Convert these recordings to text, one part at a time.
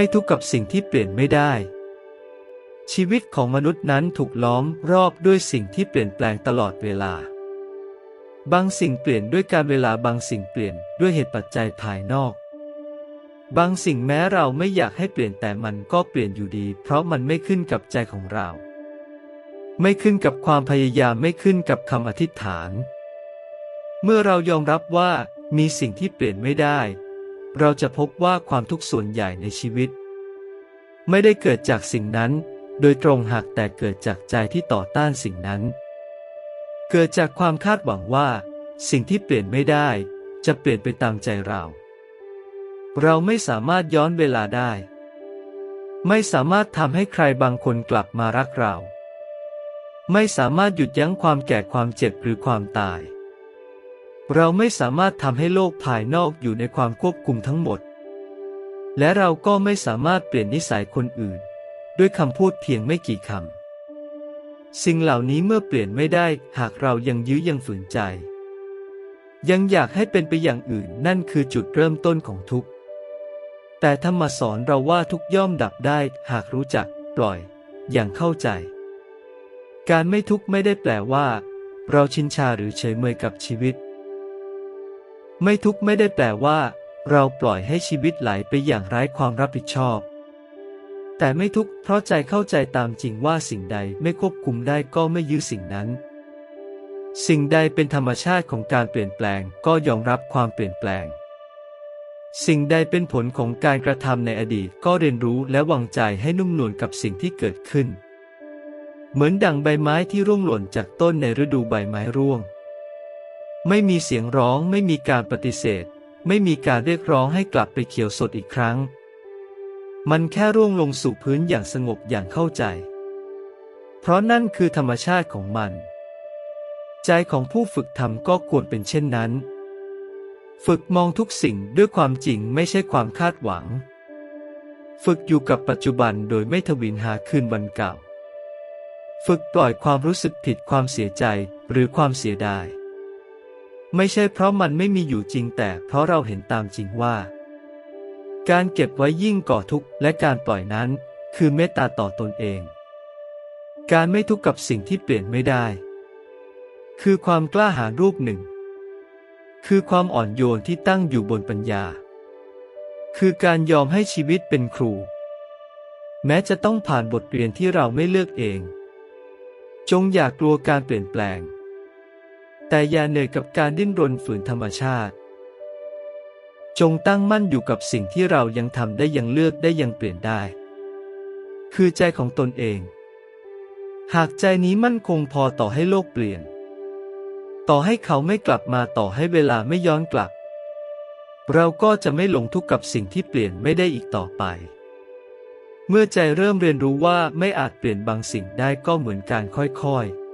ไม่ทุกข์กับสิ่งที่เปลี่ยนไม่ได้ ชีวิตของมนุษย์นั้นถูกล้อมรอบด้วยสิ่งที่เปลี่ยนแปลงตลอดเวลา บางสิ่งเปลี่ยนด้วยการเวลาบางสิ่งเปลี่ยนด้วยเหตุปัจจัยภายนอก บางสิ่งแม้เราไม่อยากให้เปลี่ยนแต่มันก็เปลี่ยนอยู่ดี เพราะมันไม่ขึ้นกับใจของเรา ไม่ขึ้นกับความพยายามไม่ขึ้นกับคำอธิษฐาน เมื่อเรายอมรับว่ามีสิ่งที่เปลี่ยนไม่ได้ เราจะพบว่าความทุกข์ส่วนใหญ่ในชีวิต ไม่ได้เกิดจากสิ่งนั้น โดยตรงหากแต่เกิดจากใจที่ต่อต้านสิ่งนั้น เกิดจากความคาดหวังว่า สิ่งที่เปลี่ยนไม่ได้ จะเปลี่ยนไปตามใจเรา เราไม่สามารถย้อนเวลาได้ ไม่สามารถทำให้ใครบางคนกลับมารักเรา ไม่สามารถหยุดยั้งความแก่ความเจ็บหรือความตาย เราไม่สามารถทำให้โลกภายนอกอยู่ในความควบคุมทั้งหมด และเราก็ไม่สามารถเปลี่ยนนิสัยคนอื่น ด้วยคำพูดเพียงไม่กี่คำ สิ่งเหล่านี้เมื่อเปลี่ยนไม่ได้หากเรายังยื้อยังฝืนใจ ยังอยากให้เป็นไปอย่างอื่นนั่นคือจุดเริ่มต้นของทุกข์ แต่ธรรมสอนเราว่าทุกย่อมดับได้หากรู้จักปล่อย อย่างเข้าใจ การไม่ทุกข์ไม่ได้แปลว่า เราชินชาหรือเฉยเมยกับชีวิต ไม่ทุกข์ไม่ได้แปลว่า เราปล่อยให้ชีวิตไหลไปอย่างไร้ความรับผิดชอบ แต่ไม่ทุกข์เพราะใจเข้าใจตามจริงว่าสิ่งใดไม่ควบคุมได้ก็ไม่ยื้อสิ่งนั้น สิ่งใดเป็นธรรมชาติของการเปลี่ยนแปลงก็ยอมรับความเปลี่ยนแปลง สิ่งใดเป็นผลของการกระทำในอดีตก็เรียนรู้และวางใจให้นุ่มนวลกับสิ่งที่เกิดขึ้น เหมือนดั่งใบไม้ที่ร่วงหล่นจากต้นในฤดูใบไม้ร่วง ไม่มีเสียงร้องไม่มีการปฏิเสธ ไม่มีการเรียกร้องให้กลับไปเขียวสดอีกครั้ง มันแค่ร่วงลงสู่พื้นอย่างสงบอย่างเข้าใจ เพราะนั่นคือธรรมชาติของมัน ใจของผู้ฝึกทำก็ควรเป็นเช่นนั้น ฝึกมองทุกสิ่งด้วยความจริงไม่ใช่ความคาดหวัง ฝึกอยู่กับปัจจุบันโดยไม่ทวินหาคืนวันเก่า ฝึกปล่อยความรู้สึกผิดความเสียใจหรือความเสียดาย ไม่ใช่เพราะมันไม่มีอยู่จริงแต่เพราะเราเห็นตามจริงว่า การเก็บไว้ยิ่งก่อทุกข์และการปล่อยนั้น คือเมตตาต่อตนเอง การไม่ทุกข์กับสิ่งที่เปลี่ยนไม่ได้ คือความกล้าหาญรูปหนึ่ง คือความอ่อนโยนที่ตั้งอยู่บนปัญญา คือการยอมให้ชีวิตเป็นครู แม้จะต้องผ่านบทเรียนที่เราไม่เลือกเอง จงอย่ากกลัวการเปลี่ยนแปลง แต่อย่าเหนื่อยกับการดิ้นรนฝืนธรรมชาติ จงตั้งมั่นอยู่กับสิ่งที่เรายังทำได้ยังเลือกได้ยังเปลี่ยนได้ คือใจของตนเอง หากใจนี้มั่นคงพอต่อให้โลกเปลี่ยน ต่อให้เขาไม่กลับมาต่อให้เวลาไม่ย้อนกลับ เราก็จะไม่หลงทุกข์กับสิ่งที่เปลี่ยนไม่ได้อีกต่อไป เมื่อใจเริ่มเรียนรู้ว่าไม่อาจเปลี่ยนบางสิ่งได้ก็เหมือนการค่อยๆ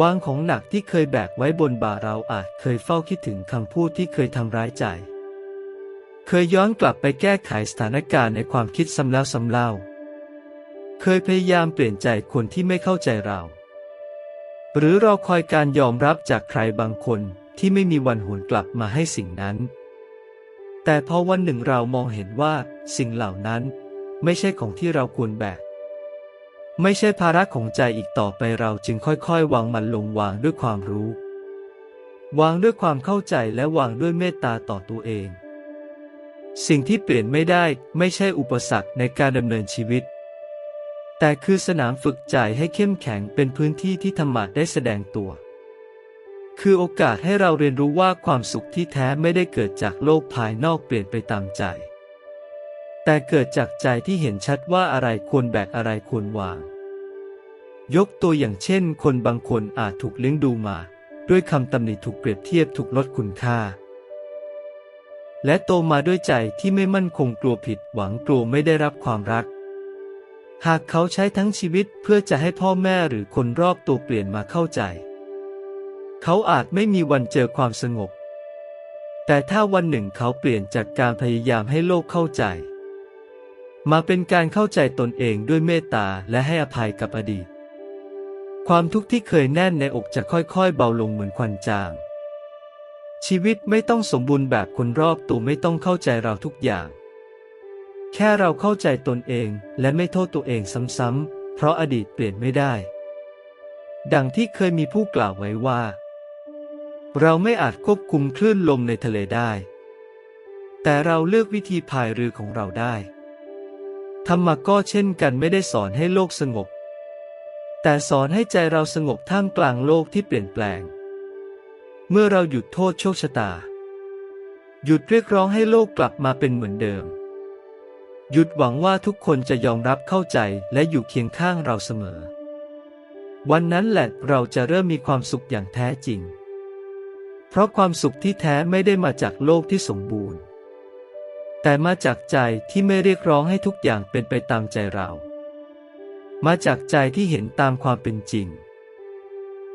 วางของหนักที่เคยแบกไว้บนบ่าเราอาจเคยเฝ้าคิดถึงคำพูดที่เคยทำร้ายใจ เคยย้อนกลับไปแก้ไขสถานการณ์ในความคิดซ้ำแล้วซ้ำเล่า เคยพยายามเปลี่ยนใจคนที่ไม่เข้าใจเรา หรือรอคอยการยอมรับจากใครบางคนที่ไม่มีวันหวนกลับมาให้สิ่งนั้น แต่พอวันหนึ่งเรามองเห็นว่าสิ่งเหล่านั้นไม่ใช่ของที่เราควรแบก ไม่ใช่ภาระของใจอีกต่อไปเราจึงค่อยๆ วางมันลงวางด้วยความรู้ วางด้วยความเข้าใจและวางด้วยเมตตาต่อตัวเอง สิ่งที่เปลี่ยนไม่ได้ไม่ใช่อุปสรรคในการดำเนินชีวิต แต่คือสนามฝึกใจให้เข้มแข็งเป็นพื้นที่ที่ธรรมะได้แสดงตัว คือโอกาสให้เราเรียนรู้ว่าความสุขที่แท้ไม่ได้เกิดจากโลกภายนอกเปลี่ยนไปตามใจ แต่เกิดจากใจที่เห็นชัดว่าอะไรควรแบกอะไรควรวาง ยกตัวอย่างเช่น คนบางคนอาจถูกเลี้ยงดูมา ด้วยคำตำหนิถูกเปรียบเทียบถูกลดคุณค่า และโตมาด้วยใจที่ไม่มั่นคงกลัวผิดหวังกลัวไม่ได้รับความรัก หากเขาใช้ทั้งชีวิตเพื่อจะให้พ่อแม่หรือคนรอบตัวเปลี่ยนมาเข้าใจ เขาอาจไม่มีวันเจอความสงบ แต่ถ้าวันหนึ่งเขาเปลี่ยนจากการพยายามให้โลกเข้าใจ มาเป็นการเข้าใจตนเองด้วยเมตตาและให้อภัยกับอดีต ความทุกข์ที่เคยแน่นในอกจะค่อยๆ เบาลงเหมือนควันจาง ชีวิตไม่ต้องสมบูรณ์แบบคนรอบตัวไม่ต้องเข้าใจเราทุกอย่าง แค่เราเข้าใจตนเองและไม่โทษตัวเองซ้ำๆ เพราะอดีตเปลี่ยนไม่ได้ ดังที่เคยมีผู้กล่าวไว้ว่า เราไม่อาจควบคุมคลื่นลมในทะเลได้ แต่เราเลือกวิธีพายเรือของเราได้ ธรรมะก็เช่นกันไม่ได้สอนให้โลกสงบ แต่สอนให้ใจเราสงบท่ามกลางโลกที่เปลี่ยนแปลง เมื่อเราหยุดโทษโชคชะตา หยุดเรียกร้องให้โลกกลับมาเป็นเหมือนเดิม หยุดหวังว่าทุกคนจะยอมรับเข้าใจและอยู่เคียงข้างเราเสมอ วันนั้นแหละเราจะเริ่มมีความสุขอย่างแท้จริง เพราะความสุขที่แท้ไม่ได้มาจากโลกที่สมบูรณ์ แต่มาจากใจที่ไม่เรียกร้องให้ทุกอย่างเป็นไปตามใจเรา มาจากใจที่เห็นตามความเป็นจริง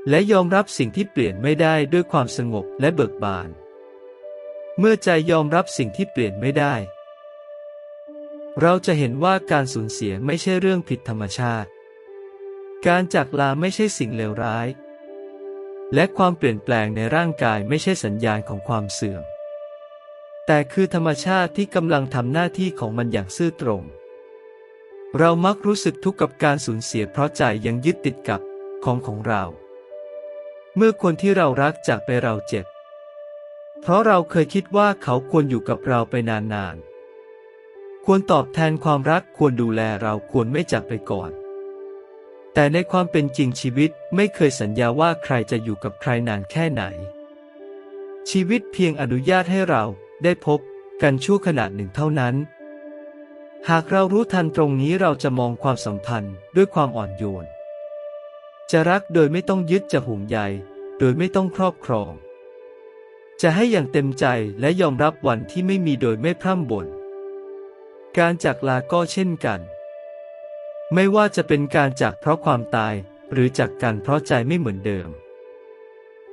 และยอมรับสิ่งที่เปลี่ยนไม่ได้ด้วยความสงบและเบิกบาน เมื่อใจยอมรับสิ่งที่เปลี่ยนไม่ได้ เราจะเห็นว่าการสูญเสียไม่ใช่เรื่องผิดธรรมชาติ การจากลาไม่ใช่สิ่งเลวร้าย และความเปลี่ยนแปลงในร่างกายไม่ใช่สัญญาณของความเสื่อม แต่คือธรรมชาติที่กำลังทำหน้าที่ของมันอย่างซื่อตรง เรามักรู้สึกทุกข์กับการสูญเสียเพราะใจยังยึดติดกับของของเรา เมื่อคนที่เรารักจากไปเราเจ็บ เพราะเราเคยคิดว่าเขาควรอยู่กับเราไปนานๆ ควรตอบแทนความรักควรดูแลเราควรไม่จากไปก่อน แต่ในความเป็นจริงชีวิตไม่เคยสัญญาว่าใครจะอยู่กับใครนานแค่ไหน ชีวิตเพียงอนุญาตให้เรา ได้พบกันชั่วขณะหนึ่งเท่านั้น หากเรารู้ทันตรงนี้เราจะมองความสัมพันธ์ด้วยความอ่อนโยน จะรักโดยไม่ต้องยึดจะห่วงใยโดยไม่ต้องครอบครอง จะให้อย่างเต็มใจและยอมรับวันที่ไม่มีโดยไม่พร่ำบ่น การจากลาก็เช่นกัน ไม่ว่าจะเป็นการจากเพราะความตายหรือจากกันเพราะใจไม่เหมือนเดิม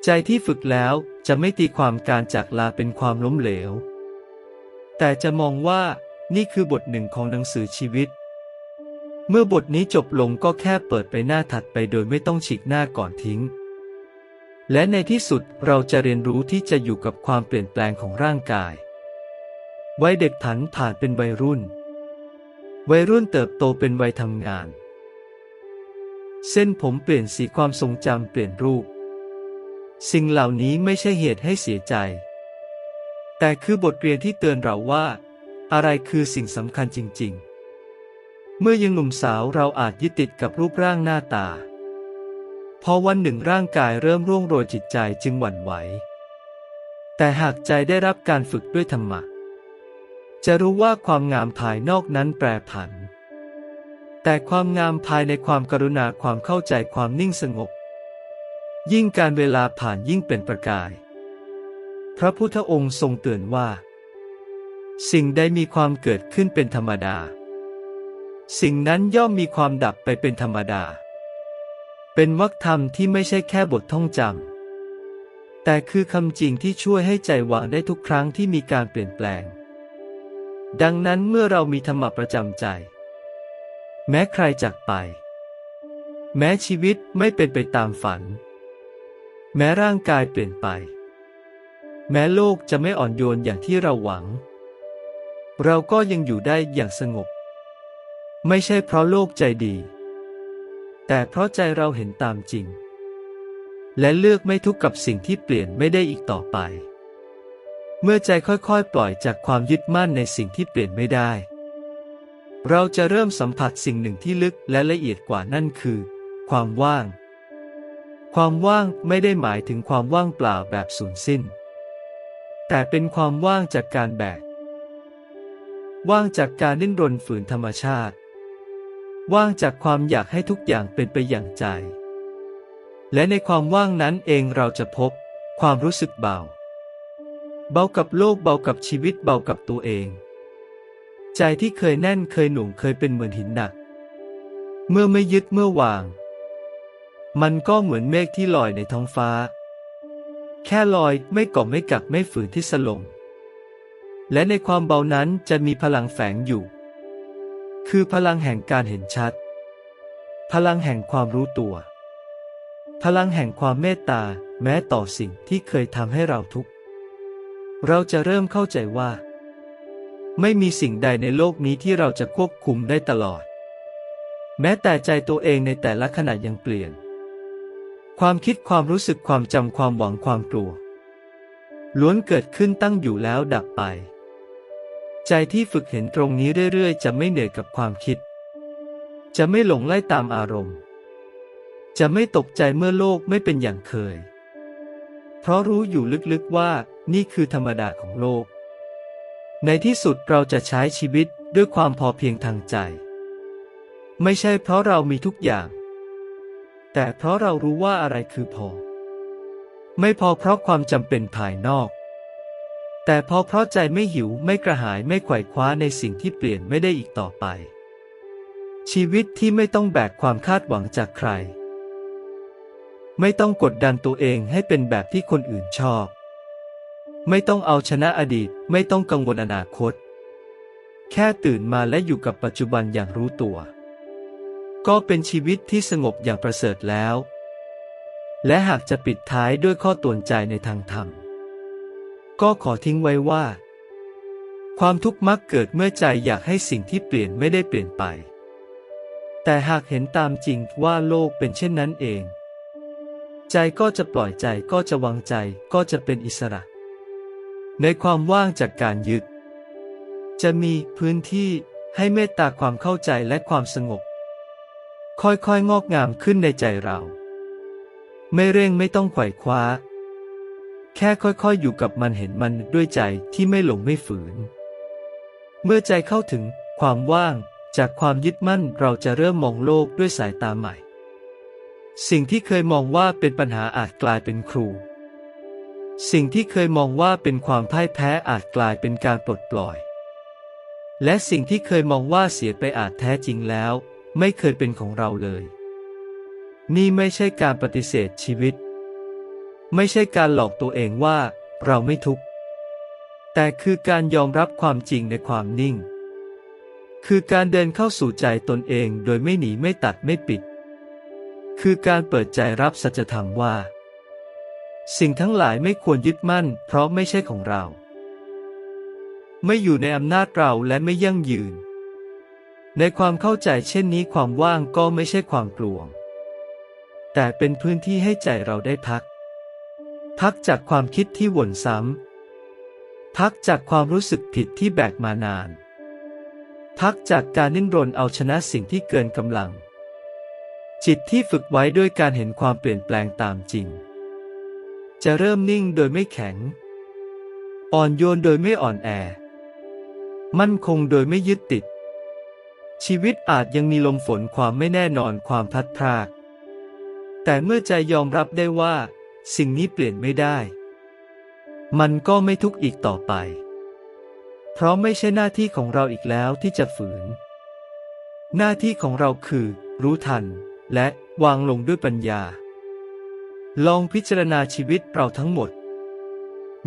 ใจที่ฝึกแล้ว จะไม่ตีความการจากลาเป็นความล้มเหลว แต่จะมองว่านี่คือบทหนึ่งของหนังสือชีวิต เมื่อบทนี้จบลงก็แค่เปิดไปหน้าถัดไปโดยไม่ต้องฉีกหน้าก่อนทิ้ง และในที่สุดเราจะเรียนรู้ที่จะอยู่กับความเปลี่ยนแปลงของร่างกายวัยเด็กผันผ่านเป็นวัยรุ่น วัยรุ่นเติบโตเป็นวัยทำงาน เส้นผมเปลี่ยนสีความทรงจำเปลี่ยนรูป สิ่งเหล่านี้ไม่ใช่เหตุให้เสียใจ แต่คือบทเรียนที่เตือนเราว่า อะไรคือสิ่งสำคัญจริง ๆ เมื่อยังหนุ่มสาวเราอาจยึดติดกับรูปร่างหน้าตา พอวันหนึ่งร่างกายเริ่มร่วงโรยจิตใจจึงหวั่นไหว แต่หากใจได้รับการฝึกด้วยธรรมะ จะรู้ว่าความงามภายนอกนั้นแปรผัน แต่ความงามภายในความกรุณาความเข้าใจความนิ่งสงบ ยิ่งการเวลาผ่านยิ่งเป็นประกาย พระพุทธองค์ทรงเตือนว่า สิ่งใดมีความเกิดขึ้นเป็นธรรมดา สิ่งนั้นย่อมมีความดับไปเป็นธรรมดา เป็นวรรคธรรมที่ไม่ใช่แค่บทท่องจำ แต่คือคำจริงที่ช่วยให้ใจวางได้ทุกครั้งที่มีการเปลี่ยนแปลง ดังนั้นเมื่อเรามีธรรมะประจำใจ แม้ใครจากไป แม้ชีวิตไม่เป็นไปตามฝัน แม้ร่างกายเปลี่ยนไป แม้โลกจะไม่อ่อนโยนอย่างที่เราหวัง เราก็ยังอยู่ได้อย่างสงบ ไม่ใช่เพราะโลกใจดี แต่เพราะใจเราเห็นตามจริง และเลือกไม่ทุกข์กับสิ่งที่เปลี่ยนไม่ได้อีกต่อไป เมื่อใจค่อยๆ ปล่อยจากความยึดมั่นในสิ่งที่เปลี่ยนไม่ได้ เราจะเริ่มสัมผัสสิ่งหนึ่งที่ลึกและละเอียดกว่านั่นคือ ความว่าง ความว่างไม่ได้หมายถึงความว่างเปล่าแบบสูญสิ้น แต่เป็นความว่างจากการแบก ว่างจากการดิ้นรนฝืนธรรมชาติ ว่างจากความอยากให้ทุกอย่างเป็นไปอย่างใจ และในความว่างนั้นเองเราจะพบความรู้สึกเบา เบากับโลกเบากับชีวิตเบากับตัวเอง ใจที่เคยแน่นเคยหน่วงเคยเป็นเหมือนหินหนัก เมื่อไม่ยึดเมื่อวาง มันก็เหมือนเมฆที่ลอยในท้องฟ้า แค่ลอยไม่ก่อไม่กักไม่ฝืนที่สลง และในความเบานั้นจะมีพลังแฝงอยู่ คือพลังแห่งการเห็นชัด พลังแห่งความรู้ตัว พลังแห่งความเมตตาแม้ต่อสิ่งที่เคยทำให้เราทุกข์ เราจะเริ่มเข้าใจว่า ไม่มีสิ่งใดในโลกนี้ที่เราจะควบคุมได้ตลอด แม้แต่ใจตัวเองในแต่ละขณะยังเปลี่ยน ความคิดความรู้สึกความจำความหวังความกลัว ล้วนเกิดขึ้นตั้งอยู่แล้วดับไป ใจที่ฝึกเห็นตรงนี้เรื่อยๆ จะไม่เหนื่อยกับความคิด จะไม่หลงไล่ตามอารมณ์ จะไม่ตกใจเมื่อโลกไม่เป็นอย่างเคย เพราะรู้อยู่ลึกๆว่านี่คือธรรมดาของโลก ในที่สุดเราจะใช้ชีวิตด้วยความพอเพียงทางใจ ไม่ใช่เพราะเรามีทุกอย่าง แต่เพราะเรารู้ว่าอะไรคือพอ ไม่พอเพราะความจำเป็นภายนอก แต่พอเพราะใจไม่หิวไม่กระหายไม่ไขว่คว้าในสิ่งที่เปลี่ยนไม่ได้อีกต่อไป ชีวิตที่ไม่ต้องแบกความคาดหวังจากใคร ไม่ต้องกดดันตัวเองให้เป็นแบบที่คนอื่นชอบ ไม่ต้องเอาชนะอดีตไม่ต้องกังวลอนาคต แค่ตื่นมาและอยู่กับปัจจุบันอย่างรู้ตัว ก็เป็นชีวิตที่สงบอย่างประเสริฐแล้ว และหากจะปิดท้ายด้วยข้อตวนใจในทางธรรม ก็ขอทิ้งไว้ว่า ความทุกข์มักเกิดเมื่อใจอยากให้สิ่งที่เปลี่ยนไม่ได้เปลี่ยนไป แต่หากเห็นตามจริงว่าโลกเป็นเช่นนั้นเอง ใจก็จะปล่อยใจก็จะวางใจก็จะเป็นอิสระ ในความว่างจากการยึด จะมีพื้นที่ให้เมตตาความเข้าใจและความสงบ ค่อยๆ งอกงามขึ้นในใจเรา ไม่เร่งไม่ต้องไขว่คว้า แค่ค่อยๆ อยู่กับมันเห็นมันด้วยใจที่ไม่หลงไม่ฝืน เมื่อใจเข้าถึงความว่างจากความยึดมั่นเราจะเริ่มมองโลกด้วยสายตาใหม่ สิ่งที่เคยมองว่าเป็นปัญหาอาจกลายเป็นครู สิ่งที่เคยมองว่าเป็นความพ่ายแพ้อาจกลายเป็นการปลดปล่อย และสิ่งที่เคยมองว่าเสียไปอาจแท้จริงแล้ว ไม่เคยเป็นของเราเลย นี่ไม่ใช่การปฏิเสธชีวิต ไม่ใช่การหลอกตัวเองว่าเราไม่ทุกข์ แต่คือการยอมรับความจริงในความนิ่ง คือการเดินเข้าสู่ใจตนเองโดยไม่หนีไม่ตัดไม่ปิด คือการเปิดใจรับสัจธรรมว่า สิ่งทั้งหลายไม่ควรยึดมั่น เพราะไม่ใช่ของเรา ไม่อยู่ในอำนาจเราและไม่ยั่งยืน ในความเข้าใจเช่นนี้ความว่างก็ไม่ใช่ความกลวง แต่เป็นพื้นที่ให้ใจเราได้พัก พักจากความคิดที่วนซ้ำพักจากความรู้สึกผิดที่แบกมานาน พักจากการนิ่นรนเอาชนะสิ่งที่เกินกำลัง จิตที่ฝึกไว้ด้วยการเห็นความเปลี่ยนแปลงตามจริง จะเริ่มนิ่งโดยไม่แข็ง อ่อนโยนโดยไม่อ่อนแอ มั่นคงโดยไม่ยึดติด ชีวิตอาจยังมีลมฝนความไม่แน่นอนความพลัดพราก แต่เมื่อใจยอมรับได้ว่า สิ่งนี้เปลี่ยนไม่ได้ มันก็ไม่ทุกข์อีกต่อไป เพราะไม่ใช่หน้าที่ของเราอีกแล้วที่จะฝืน หน้าที่ของเราคือ รู้ทัน และวางลงด้วยปัญญา ลองพิจารณาชีวิตเราทั้งหมด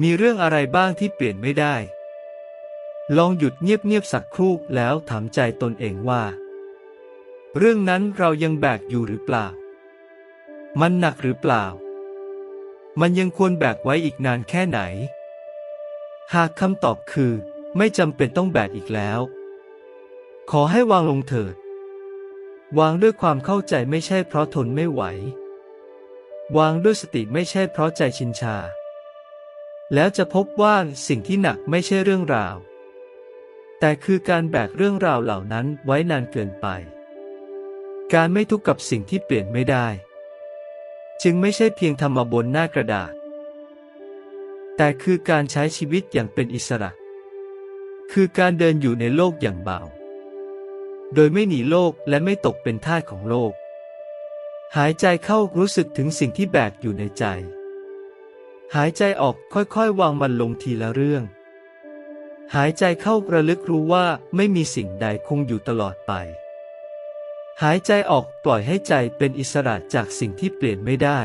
มีเรื่องอะไรบ้างที่เปลี่ยนไม่ได้ ลองหยุดเงียบๆสักครู่แล้วถามใจตนเองว่า เรื่องนั้นเรายังแบกอยู่หรือเปล่า มันหนักหรือเปล่า มันยังควรแบกไว้อีกนานแค่ไหน หากคำตอบคือ ไม่จำเป็นต้องแบกอีกแล้ว ขอให้วางลงเถิด วางด้วยความเข้าใจไม่ใช่เพราะทนไม่ไหว วางด้วยสติไม่ใช่เพราะใจชินชา แล้วจะพบว่าสิ่งที่หนักไม่ใช่เรื่องราว แต่คือการแบกเรื่องราวเหล่านั้นไว้นานเกินไป การไม่ทุกข์กับสิ่งที่เปลี่ยนไม่ได้ จึงไม่ใช่เพียงทำมาบนหน้ากระดาษ แต่คือการใช้ชีวิตอย่างเป็นอิสระ คือการเดินอยู่ในโลกอย่างเบา โดยไม่หนีโลกและไม่ตกเป็นทาสของโลก หายใจเข้ารู้สึกถึงสิ่งที่แบกอยู่ในใจ หายใจออกค่อยๆ วางมันลงทีละเรื่อง หายใจเข้าระลึกรู้ว่าไม่มีสิ่งใดคงอยู่ตลอดไป หายใจออกปล่อยให้ใจเป็นอิสระจากสิ่งที่เปลี่ยนไม่ได้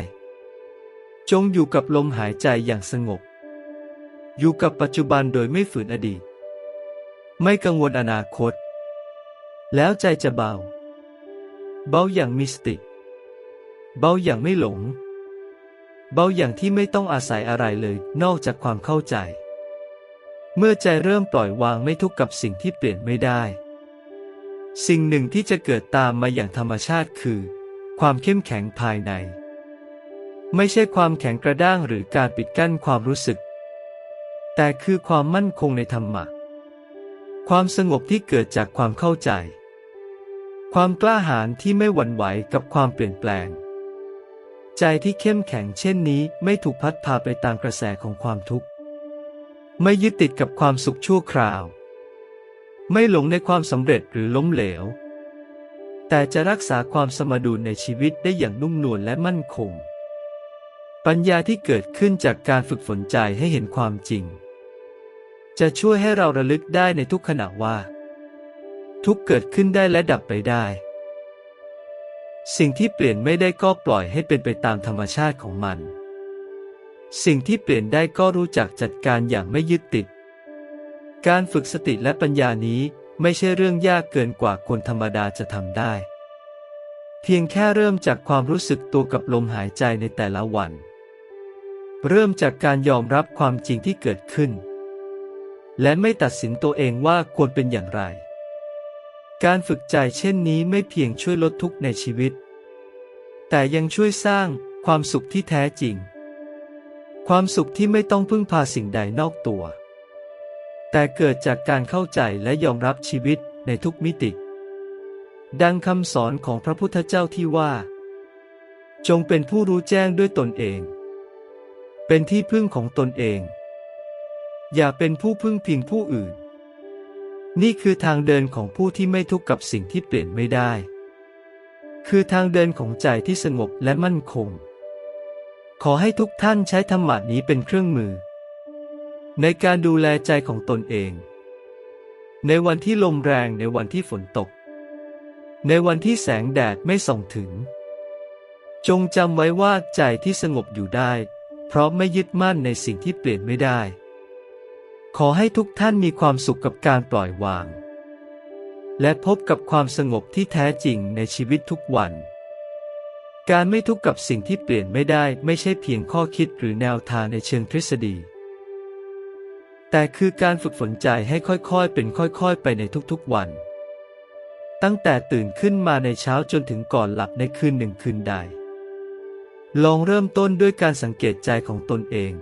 จงอยู่กับลมหายใจอย่างสงบ อยู่กับปัจจุบันโดยไม่ฝืนอดีต ไม่กังวลอนาคต แล้วใจจะเบา เบาอย่างมีสติ เบาอย่างไม่หลง เบาอย่างที่ไม่ต้องอาศัยอะไรเลยนอกจากความเข้าใจ เมื่อใจเริ่มปล่อยวางไม่ทุกข์กับสิ่งที่เปลี่ยนไม่ได้ สิ่งหนึ่งที่จะเกิดตามมาอย่างธรรมชาติคือ ความเข้มแข็งภายใน ไม่ใช่ความแข็งกระด้างหรือการปิดกั้นความรู้สึก แต่คือความมั่นคงในธรรมะ ความสงบที่เกิดจากความเข้าใจ ความกล้าหาญที่ไม่หวั่นไหวกับความเปลี่ยนแปลง ใจที่เข้มแข็งเช่นนี้ไม่ถูกพัดพาไปตามกระแสของความทุกข์ ไม่ยึดติดกับความสุขชั่วคราว ไม่หลงในความสำเร็จหรือล้มเหลว แต่จะรักษาความสมดุลในชีวิตได้อย่างนุ่มนวลและมั่นคง ปัญญาที่เกิดขึ้นจากการฝึกฝนใจให้เห็นความจริง จะช่วยให้เราระลึกได้ในทุกขณะว่า ทุกเกิดขึ้นได้และดับไปได้ สิ่งที่เปลี่ยนไม่ได้ก็ปล่อยให้เป็นไปตามธรรมชาติของมัน สิ่งที่เปลี่ยนได้ก็รู้จักจัดการอย่างไม่ยึดติด การฝึกสติและปัญญานี้ไม่ใช่เรื่องยากเกินกว่าคนธรรมดาจะทำได้ เพียงแค่เริ่มจากความรู้สึกตัวกับลมหายใจในแต่ละวัน เริ่มจากการยอมรับความจริงที่เกิดขึ้น และไม่ตัดสินตัวเองว่าควรเป็นอย่างไร การฝึกใจเช่นนี้ไม่เพียงช่วยลดทุกข์ในชีวิต แต่ยังช่วยสร้างความสุขที่แท้จริง ความสุขที่ไม่ต้องพึ่งพาสิ่งใดนอกตัว แต่เกิดจากการเข้าใจและยอมรับชีวิตในทุกมิติ ดังคำสอนของพระพุทธเจ้าที่ว่า จงเป็นผู้รู้แจ้งด้วยตนเอง เป็นที่พึ่งของตนเอง อย่าเป็นผู้พึ่งพิงผู้อื่น นี่คือทางเดินของผู้ที่ไม่ทุกข์กับสิ่งที่เปลี่ยนไม่ได้ คือทางเดินของใจที่สงบและมั่นคง ขอให้ทุกท่านใช้ธรรมะนี้เป็นเครื่องมือ ในการดูแลใจของตนเอง ในวันที่ลมแรงในวันที่ฝนตก ในวันที่แสงแดดไม่ส่องถึง จงจำไว้ว่าใจที่สงบอยู่ได้ เพราะไม่ยึดมั่นในสิ่งที่เปลี่ยนไม่ได้ ขอให้ทุกท่านมีความสุขกับการปล่อยวาง และพบกับความสงบที่แท้จริงในชีวิตทุกวัน การไม่ทุกข์กับสิ่งที่เปลี่ยนไม่ได้ไม่ใช่เพียงข้อคิดหรือแนวทางในเชิงทฤษฎี แต่คือการฝึกฝนใจให้ค่อยๆ เป็นค่อยๆ ไปในทุกๆวัน ตั้งแต่ตื่นขึ้นมาในเช้าจนถึงก่อนหลับในคืนหนึ่งคืนใด ลองเริ่มต้นด้วยการสังเกตใจของตนเอง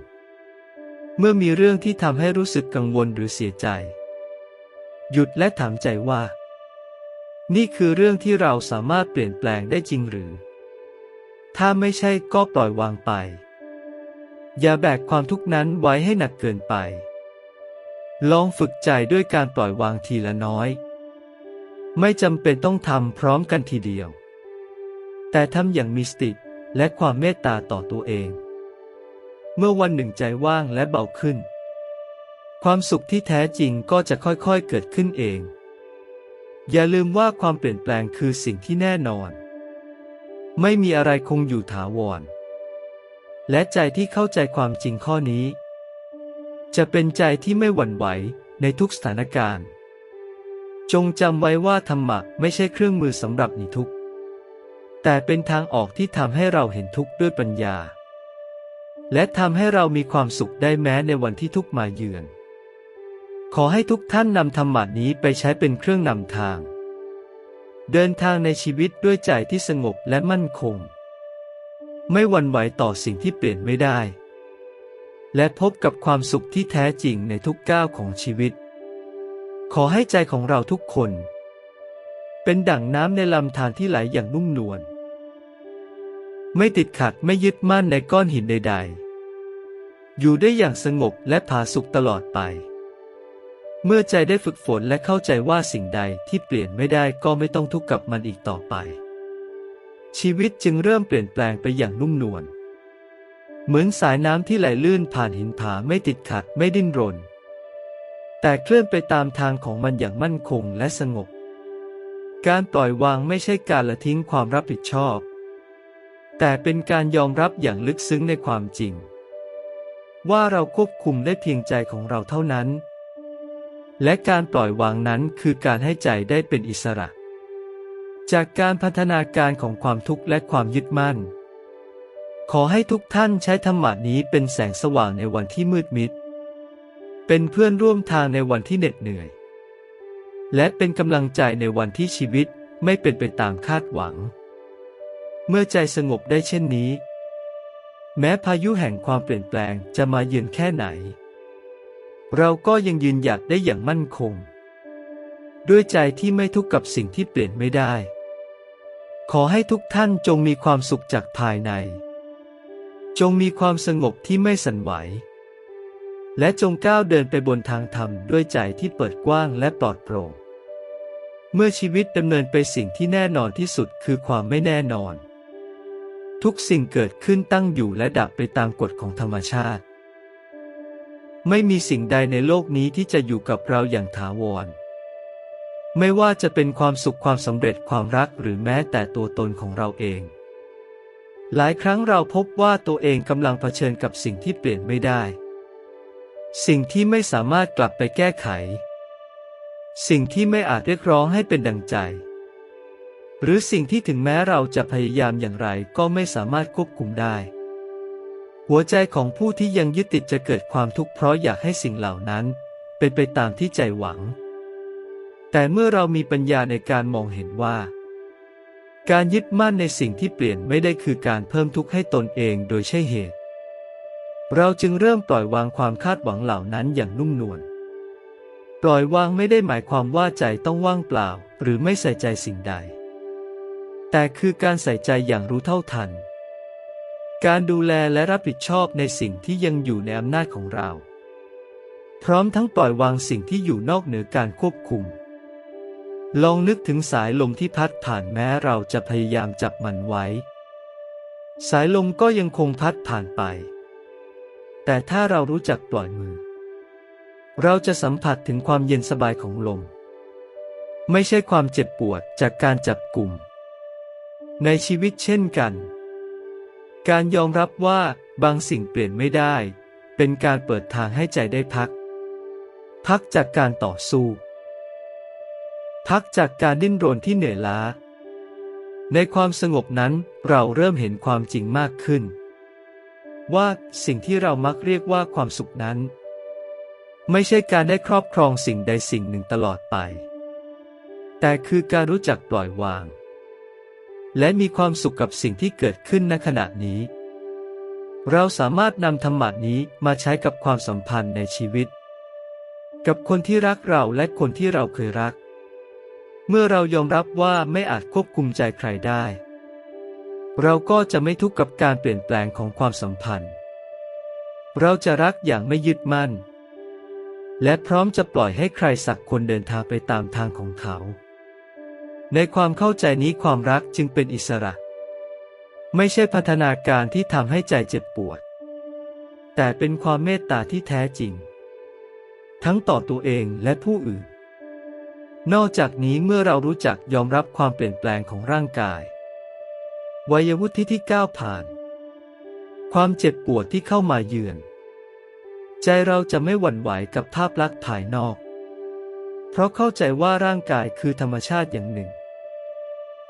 เมื่อมีเรื่องที่ทำให้รู้สึกกังวลหรือเสียใจ หยุดและถามใจว่า นี่คือเรื่องที่เราสามารถเปลี่ยนแปลงได้จริงหรือ ถ้าไม่ใช่ก็ปล่อยวางไป อย่าแบกความทุกข์นั้นไว้ให้หนักเกินไป ลองฝึกใจด้วยการปล่อยวางทีละน้อย ไม่จำเป็นต้องทำพร้อมกันทีเดียว แต่ทำอย่างมีสติและความเมตตาต่อตัวเอง เมื่อวันหนึ่งใจว่างและเบาขึ้น ความสุขที่แท้จริงก็จะค่อยๆเกิดขึ้นเอง อย่าลืมว่าความเปลี่ยนแปลงคือสิ่งที่แน่นอน ไม่มีอะไรคงอยู่ถาวร และใจที่เข้าใจความจริงข้อนี้ จะเป็นใจที่ไม่หวั่นไหวในทุกสถานการณ์ จงจำไว้ว่าธรรมะไม่ใช่เครื่องมือสำหรับหนีทุกข์ แต่เป็นทางออกที่ทำให้เราเห็นทุกข์ด้วยปัญญา และทำให้เรามีความสุขได้แม้ในวันที่ทุกข์มาเยือน ขอให้ทุกท่านนำธรรมะนี้ไปใช้เป็นเครื่องนำทาง เดินทางในชีวิตด้วยใจที่สงบและมั่นคง ไม่หวั่นไหวต่อสิ่งที่เปลี่ยนไม่ได้ และพบกับความสุขที่แท้จริงในทุกก้าวของชีวิต ขอให้ใจของเราทุกคน เป็นดั่งน้ำในลำธารที่ไหลอย่างนุ่มนวล ไม่ติดขัดไม่ยึดมั่นในก้อนหินใด ๆ อยู่ได้อย่างสงบและผาสุกตลอดไป เมื่อใจได้ฝึกฝนและเข้าใจว่าสิ่งใดที่เปลี่ยนไม่ได้ก็ไม่ต้องทุกข์กับมันอีกต่อไป ชีวิตจึงเริ่มเปลี่ยนแปลงไปอย่างนุ่มนวลเหมือนสายน้ำที่ไหลลื่นผ่านหินผาไม่ติดขัดไม่ดิ้นรน แต่เคลื่อนไปตามทางของมันอย่างมั่นคงและสงบ การปล่อยวางไม่ใช่การละทิ้งความรับผิดชอบ แต่เป็นการยอมรับอย่างลึกซึ้งในความจริง ว่าเราควบคุมได้เพียงใจของเราเท่านั้น และการปล่อยวางนั้นคือการให้ใจได้เป็นอิสระ จากการพัฒนาการของความทุกข์และความยึดมั่น ขอให้ทุกท่านใช้ธรรมะนี้เป็นแสงสว่างในวันที่มืดมิด เป็นเพื่อนร่วมทางในวันที่เหน็ดเหนื่อย และเป็นกำลังใจในวันที่ชีวิตไม่เป็นไปตามคาดหวัง เมื่อใจสงบได้เช่นนี้ แม้พายุแห่งความเปลี่ยนแปลงจะมาเยือนแค่ไหน เราก็ยังยืนหยัดได้อย่างมั่นคง ด้วยใจที่ไม่ทุกข์กับสิ่งที่เปลี่ยนไม่ได้ ขอให้ทุกท่านจงมีความสุขจากภายใน จงมีความสงบที่ไม่สั่นไหว และจงก้าวเดินไปบนทางธรรมด้วยใจที่เปิดกว้างและปลอดโปร่ง เมื่อชีวิตดำเนินไปสิ่งที่แน่นอนที่สุดคือความไม่แน่นอน ทุกสิ่งเกิดขึ้นตั้งอยู่และดับไปตามกฎของธรรมชาติ ไม่มีสิ่งใดในโลกนี้ที่จะอยู่กับเราอย่างถาวร ไม่ว่าจะเป็นความสุขความสำเร็จความรักหรือแม้แต่ตัวตนของเราเอง หลายครั้งเราพบว่าตัวเองกำลังเผชิญกับสิ่งที่เปลี่ยนไม่ได้ สิ่งที่ไม่สามารถกลับไปแก้ไข สิ่งที่ไม่อาจเรียกร้องให้เป็นดังใจ หรือสิ่งที่ถึงแม้เราจะพยายามอย่างไรก็ไม่สามารถควบคุมได้ หัวใจของผู้ที่ยังยึดติดจะเกิดความทุกข์เพราะอยากให้สิ่งเหล่านั้น เป็นไปตามที่ใจหวัง แต่เมื่อเรามีปัญญาในการมองเห็นว่า การยึดมั่นในสิ่งที่เปลี่ยนไม่ได้คือการเพิ่มทุกข์ให้ตนเองโดยใช่เหตุ เราจึงเริ่มปล่อยวางความคาดหวังเหล่านั้นอย่างนุ่มนวลปล่อยวางไม่ได้หมายความว่าใจต้องว่างเปล่า หรือไม่ใส่ใจสิ่งใด แต่คือการใส่ใจอย่างรู้เท่าทัน การดูแลและรับผิดชอบในสิ่งที่ยังอยู่ในอำนาจของเรา พร้อมทั้งปล่อยวางสิ่งที่อยู่นอกเหนือการควบคุม ลองนึกถึงสายลมที่พัดผ่านแม้เราจะพยายามจับมันไว้ สายลมก็ยังคงพัดผ่านไป แต่ถ้าเรารู้จักปล่อยมือ เราจะสัมผัสถึงความเย็นสบายของลม ไม่ใช่ความเจ็บปวดจากการจับกลุ่ม ในชีวิตเช่นกัน การยอมรับว่าบางสิ่งเปลี่ยนไม่ได้ เป็นการเปิดทางให้ใจได้พัก พักจากการต่อสู้ พักจากการดิ้นรนที่เหนื่อยล้า ในความสงบนั้นเราเริ่มเห็นความจริงมากขึ้น ว่าสิ่งที่เรามักเรียกว่าความสุขนั้น ไม่ใช่การได้ครอบครองสิ่งใดสิ่งหนึ่งตลอดไป แต่คือการรู้จักปล่อยวาง และมีความสุขกับสิ่งที่เกิดขึ้นณขณะนี้ เราสามารถนำธรรมะนี้มาใช้กับความสัมพันธ์ในชีวิต กับคนที่รักเราและคนที่เราเคยรัก เมื่อเรายอมรับว่าไม่อาจควบคุมใจใครได้ เราก็จะไม่ทุกข์กับการเปลี่ยนแปลงของความสัมพันธ์ เราจะรักอย่างไม่ยึดมั่น และพร้อมจะปล่อยให้ใครสักคนเดินทางไปตามทางของเขา ในความเข้าใจนี้ความรักจึงเป็นอิสระ ไม่ใช่พัฒนาการที่ทำให้ใจเจ็บปวด แต่เป็นความเมตตาที่แท้จริง ทั้งต่อตัวเองและผู้อื่น นอกจากนี้เมื่อเรารู้จักยอมรับความเปลี่ยนแปลงของร่างกาย วัยวุฒิที่ก้าวผ่าน ความเจ็บปวดที่เข้ามาเยือน ใจเราจะไม่หวั่นไหวกับภาพลักษณ์ภายนอกเพราะเข้าใจว่าร่างกายคือธรรมชาติอย่างหนึ่ง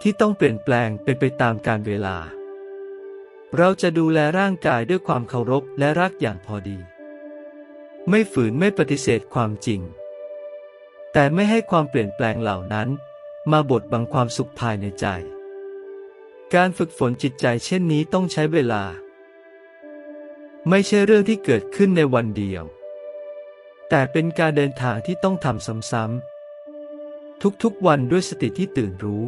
ที่ต้องเปลี่ยนแปลงเป็นไปตามกาลเวลา เราจะดูแลร่างกายด้วยความเคารพและรักอย่างพอดี ไม่ฝืนไม่ปฏิเสธความจริง แต่ไม่ให้ความเปลี่ยนแปลงเหล่านั้น มาบดบังความสุขภายในใจ การฝึกฝนจิตใจเช่นนี้ต้องใช้เวลา ไม่ใช่เรื่องที่เกิดขึ้นในวันเดียว แต่เป็นการเดินทางที่ต้องทำซ้ำๆทุกๆวันด้วยสติที่ตื่นรู้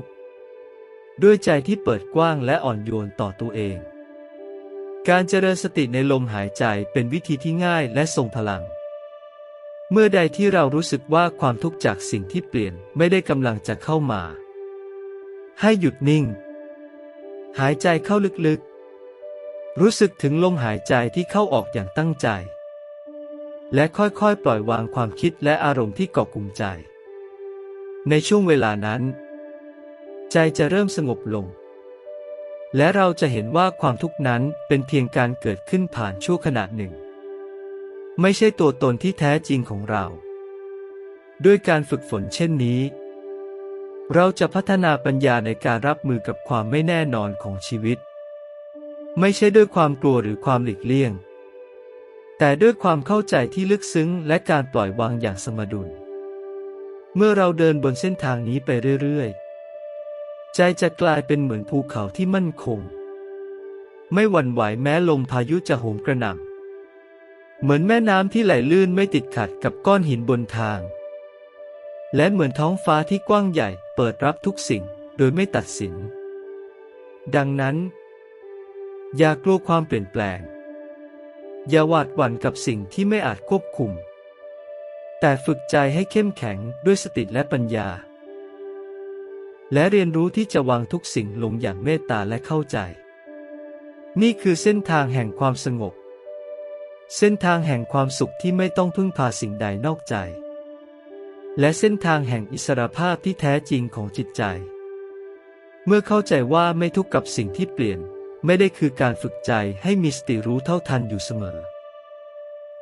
ด้วยใจที่เปิดกว้างและอ่อนโยนต่อตัวเอง การเจริญสติในลมหายใจเป็นวิธีที่ง่ายและทรงพลัง เมื่อใดที่เรารู้สึกว่าความทุกข์จากสิ่งที่เปลี่ยนไม่ได้กำลังจะเข้ามา ให้หยุดนิ่ง หายใจเข้าลึกๆ รู้สึกถึงลมหายใจที่เข้าออกอย่างตั้งใจ และค่อยๆ ปล่อยวางความคิดและอารมณ์ที่เกาะกลุ่มใจ ในช่วงเวลานั้น ใจจะเริ่มสงบลง และเราจะเห็นว่าความทุกข์นั้นเป็นเพียงการเกิดขึ้นผ่านชั่วขณะหนึ่ง ไม่ใช่ตัวตนที่แท้จริงของเรา ด้วยการฝึกฝนเช่นนี้ เราจะพัฒนาปัญญาในการรับมือกับความไม่แน่นอนของชีวิต ไม่ใช่ด้วยความกลัวหรือความหลีกเลี่ยง แต่ด้วยความเข้าใจที่ลึกซึ้งและการปล่อยวางอย่างสมดุล เมื่อเราเดินบนเส้นทางนี้ไปเรื่อยๆ ใจจะกลายเป็นเหมือนภูเขาที่มั่นคง ไม่หวั่นไหวแม้ลมพายุจะโหมกระหน่ำเหมือนแม่น้ำที่ไหลลื่นไม่ติดขัดกับก้อนหินบนทาง และเหมือนท้องฟ้าที่กว้างใหญ่เปิดรับทุกสิ่งโดยไม่ตัดสิน ดังนั้น อย่ากลัวความเปลี่ยนแปลง อย่าหวาดหวั่นกับสิ่งที่ไม่อาจควบคุม แต่ฝึกใจให้เข้มแข็งด้วยสติและปัญญา และเรียนรู้ที่จะวางทุกสิ่งลงอย่างเมตตาและเข้าใจ นี่คือเส้นทางแห่งความสงบ เส้นทางแห่งความสุขที่ไม่ต้องพึ่งพาสิ่งใดนอกใจ และเส้นทางแห่งอิสรภาพที่แท้จริงของจิตใจ เมื่อเข้าใจว่าไม่ทุกข์กับสิ่งที่เปลี่ยน ไม่ได้คือการฝึกใจให้มีสติรู้เท่าทันอยู่เสมอ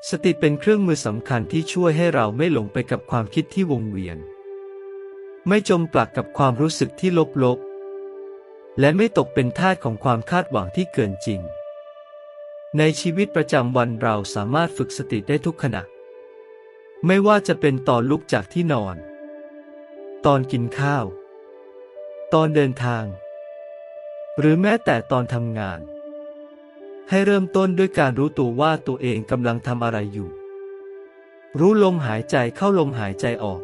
สติเป็นเครื่องมือสำคัญที่ช่วยให้เราไม่หลงไปกับความคิดที่วงเวียน ไม่จมปลักกับความรู้สึกที่ลบๆ และไม่ตกเป็นทาสของความคาดหวังที่เกินจริง ในชีวิตประจำวันเราสามารถฝึกสติได้ทุกขณะ ไม่ว่าจะเป็นตอนลุกจากที่นอน ตอนกินข้าว ตอนเดินทาง หรือแม้แต่ตอนทำงาน ให้เริ่มต้นด้วยการรู้ตัวว่าตัวเองกำลังทำอะไรอยู่ รู้ลมหายใจเข้าลมหายใจออก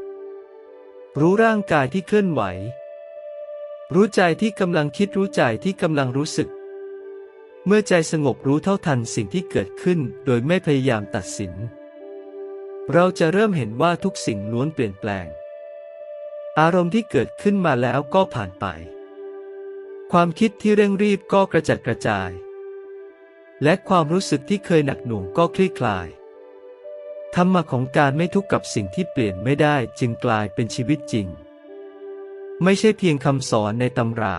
รู้ร่างกายที่เคลื่อนไหว รู้ใจที่กำลังคิดรู้ใจที่กำลังรู้สึก เมื่อใจสงบรู้เท่าทันสิ่งที่เกิดขึ้น โดยไม่พยายามตัดสิน เราจะเริ่มเห็นว่าทุกสิ่งล้วนเปลี่ยนแปลง อารมณ์ที่เกิดขึ้นมาแล้วก็ผ่านไป ความคิดที่เร่งรีบก็กระจัดกระจาย และความรู้สึกที่เคยหนักหน่วงก็คลี่คลาย ธรรมะของการไม่ทุกข์กับสิ่งที่เปลี่ยนไม่ได้จึงกลายเป็นชีวิตจริง ไม่ใช่เพียงคำสอนในตำรา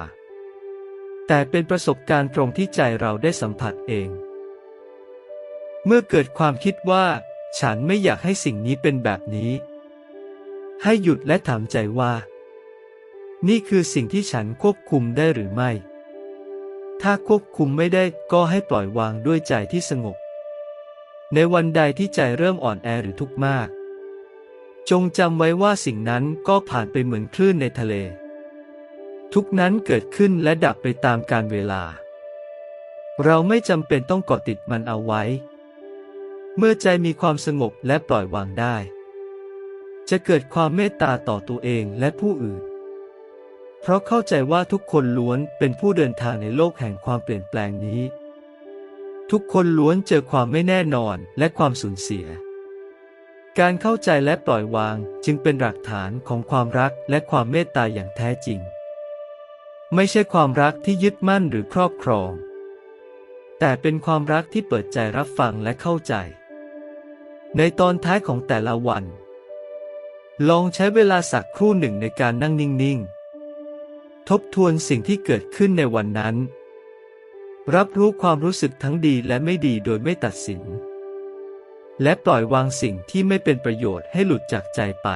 แต่เป็นประสบการณ์ตรงที่ใจเราได้สัมผัสเอง เมื่อเกิดความคิดว่า ฉันไม่อยากให้สิ่งนี้เป็นแบบนี้ ให้หยุดและถามใจว่า นี่คือสิ่งที่ฉันควบคุมได้หรือไม่ ถ้าควบคุมไม่ได้ก็ให้ปล่อยวางด้วยใจที่สงบ ในวันใดที่ใจเริ่มอ่อนแอหรือทุกข์มาก จงจำไว้ว่าสิ่งนั้นก็ผ่านไปเหมือนคลื่นในทะเล ทุกนั้นเกิดขึ้นและดับไปตามกาลเวลา เราไม่จำเป็นต้องเกาะติดมันเอาไว้ เมื่อใจมีความสงบและปล่อยวางได้ จะเกิดความเมตตาต่อตัวเองและผู้อื่น เพราะเข้าใจว่าทุกคนล้วนเป็นผู้เดินทางในโลกแห่งความเปลี่ยนแปลงนี้ ทุกคนล้วนเจอความไม่แน่นอนและความสูญเสีย การเข้าใจและปล่อยวางจึงเป็นหลักฐานของความรักและความเมตตาอย่างแท้จริง ไม่ใช่ความรักที่ยึดมั่นหรือครอบครอง แต่เป็นความรักที่เปิดใจรับฟังและเข้าใจ ในตอนท้ายของแต่ละวัน ลองใช้เวลาสักครู่หนึ่งในการนั่งนิ่งๆ ทบทวนสิ่งที่เกิดขึ้นในวันนั้น รับรู้ความรู้สึกทั้งดีและไม่ดีโดยไม่ตัดสิน และปล่อยวางสิ่งที่ไม่เป็นประโยชน์ให้หลุดจากใจไป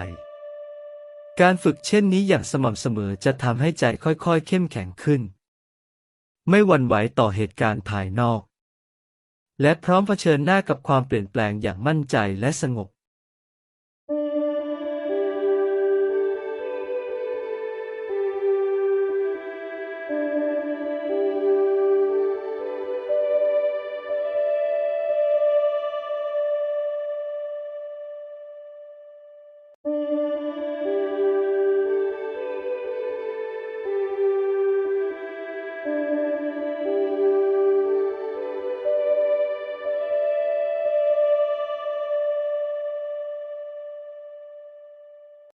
การฝึกเช่นนี้อย่างสม่ำเสมอจะทำให้ใจค่อยๆ เข้มแข็งขึ้น ไม่หวั่นไหวต่อเหตุการณ์ภายนอก และพร้อมเผชิญหน้ากับความเปลี่ยนแปลงอย่างมั่นใจและสงบ